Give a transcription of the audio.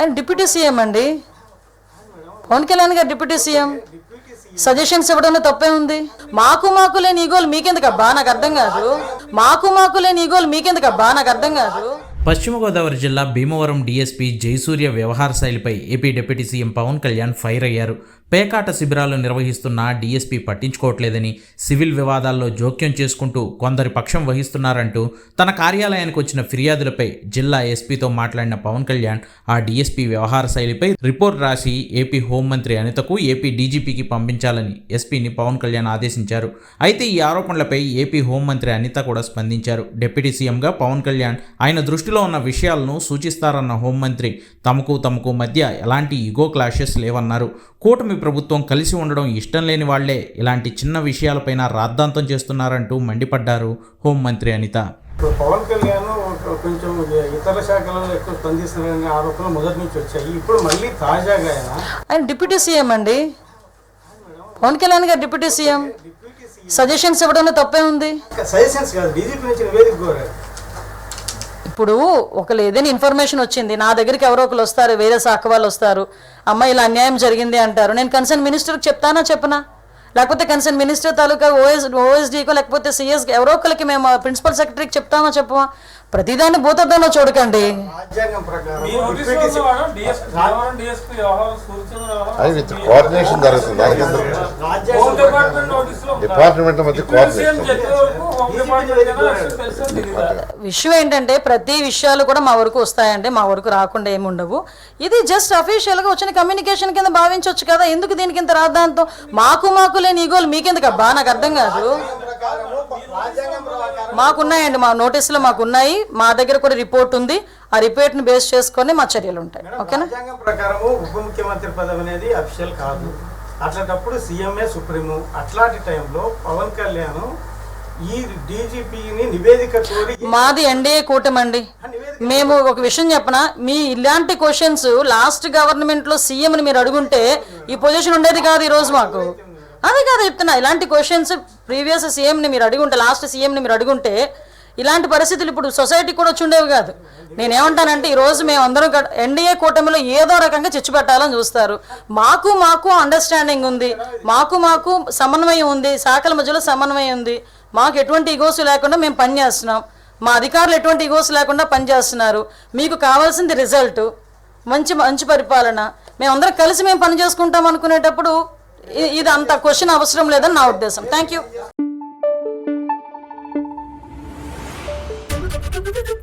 ఆయన deputy CM అండి. పవన్ కళ్యాణ్ గారు డిప్యూటీ సీఎం. సజెషన్స్ ఇవ్వడంలో తప్పే ఉంది. మాకు మాకు లేని ఈగోలు మీకెందుకబ్బా నాకు అర్థం కాదు. మాకు మాకు లేని ఈగోలు మీకెందుకబ్బా నాకు అర్థం కాదు. పశ్చిమ గోదావరి జిల్లా భీమవరం డీఎస్పీ జయసూర్య వ్యవహార శైలిపై AP deputy CM Pawan Kalyan fire అయ్యారు. పేకాట శిబిరాలు నిర్వహిస్తున్న డీఎస్పీ పట్టించుకోవట్లేదని సివిల్ వివాదాల్లో జోక్యం చేసుకుంటూ కొందరి పక్షం వహిస్తున్నారంటూ తన కార్యాలయానికి వచ్చిన ఫిర్యాదులపై జిల్లా ఎస్పీతో మాట్లాడిన పవన్ కళ్యాణ్ ఆ డీఎస్పీ వ్యవహార శైలిపై రిపోర్ట్ రాసి ఏపీ హోంమంత్రి అనితకు ఏపీ డీజీపీకి పంపించాలని ఎస్పీని పవన్ కళ్యాణ్ ఆదేశించారు. అయితే ఈ ఆరోపణలపై ఏపీ హోంమంత్రి అనిత కూడా స్పందించారు. డిప్యూటీ సీఎంగా పవన్ కళ్యాణ్ ఆయన దృష్టిలో ఉన్న విషయాలను సూచిస్తారన్న హోంమంత్రి తమకు తమకు మధ్య ఎలాంటి ఈగో క్లాషెస్ లేవన్నారు. కూటమి ప్రభుత్వం కలిసి ఉండడం ఇష్టం లేని వాళ్ళే ఇలాంటి చిన్న విషయాలపైన రాద్ధాంతం చేస్తున్నారంటూ మండిపడ్డారు హోంమంత్రి అనిత. ఇప్పుడు పవన్ కళ్యాణ్ కొంచెం ఇతర శాఖలలో ఎక్కువ స్పందిస్తున్నారనే ఆరోపణలు మొదటి నుంచి వచ్చాయి. ఇప్పుడు మళ్ళీ తాజాగా ఆయన ఆయన డిప్యూటీ సీఎం అండి. పవన్ కళ్యాణ్ గారు డిప్యూటీ సీఎం. సజెషన్స్ ఇవ్వడంలో తప్పే ఉంది. సజెషన్స్ కాదు డీజీపీ నుంచి నివేదిక కోరారు. ఇప్పుడు ఒకళ్ళు ఏదైనా ఇన్ఫర్మేషన్ వచ్చింది నా దగ్గరికి ఎవరో ఒకరు వస్తారు వేరే శాఖ వాళ్ళు వస్తారు. అమ్మ ఇలా అన్యాయం జరిగింది అంటారు. నేను కన్సర్న్ మినిస్టర్కి చెప్తానా చెప్పనా? లేకపోతే కన్సర్న్ మినిస్టర్ తాలూకా ఓఎస్ ఓఎస్డీకో లేకపోతే సిఎస్ ఎవరో ఒకరికి మేము ప్రిన్సిపల్ సెక్రటరీకి చెప్తామా చెప్పమా? ప్రతిదాన్ని భూతద్దంలో చూడకండి. కోఆర్డినేషన్ జరుగుతుంది. డిపార్ట్మెంట్ మధ్య? విషయం ఏంటంటే ప్రతి విషయాలు కూడా మా వరకు వస్తాయంటే మా వరకు రాకుండా ఏమి ఉండవు. ఇది జస్ట్ అఫీషియల్గా వచ్చిన కమ్యూనికేషన్ కింద భావించవచ్చు కదా ఎందుకు దీనికి ఇంత రాద్దాంతం మాకు మాకు లేని ఈగోలు మీకెందుకు అబ్బా? నాకు అర్థం కాదు. ప్రకారం మాకున్నాయండి మా నోటీసులో మాకున్నాయి మా దగ్గర కూడా రిపోర్ట్ ఉంది. ఆ రిపోర్ట్ని బేస్ చేసుకొని మా చర్యలు ఉంటాయి. ఓకేనా? రాజ్యాంగం ప్రకారము ఉప ముఖ్యమంత్రి పదవి అనేది అఫీషియల్ కాదు. అట్లాంటప్పుడు సీఎంఏ సుప్రీము అట్లాంటి టైంలో పవన్ కళ్యాణ్ ఈ డీజీపీని నివేదిక కోరి మాది ఎన్డీఏ కూటమి అండి మేము ఒక విషయం చెప్పనా? మీ ఇలాంటి క్వశ్చన్స్ లాస్ట్ గవర్నమెంట్లో సీఎంని మీరు అడుగుంటే ఈ పొజిషన్ ఉండేది కాదు ఈరోజు మాకు. అదే కాదు చెప్తున్నా ఇలాంటి క్వశ్చన్స్ ప్రీవియస్ సీఎంని మీరు అడుగుంటే లాస్ట్ సీఎంని మీరు అడుగుంటే ఇలాంటి పరిస్థితులు ఇప్పుడు సొసైటీ కూడా వచ్చి ఉండేవి కాదు. నేనేమంటానంటే ఈరోజు మేము అందరం ఎన్డీఏ కూటమిలో ఏదో రకంగా చిచ్చు పెట్టాలని చూస్తారు. మాకు మాకు అండర్స్టాండింగ్ ఉంది. మాకు మాకు సమన్వయం ఉంది. శాఖల మధ్యలో సమన్వయం ఉంది. మాకు ఎటువంటి ఇగోసు లేకుండా మేము పనిచేస్తున్నాం మా అధికారులు ఎటువంటి ఇగోస్ లేకుండా పనిచేస్తున్నారు మీకు కావాల్సింది రిజల్ట్ మంచి మంచి పరిపాలన. మేమందరం కలిసి మేము పని చేసుకుంటాం అనుకునేటప్పుడు ఇది అంత క్వశ్చన్ అవసరం లేదని నా ఉద్దేశం. Thank you Thank you.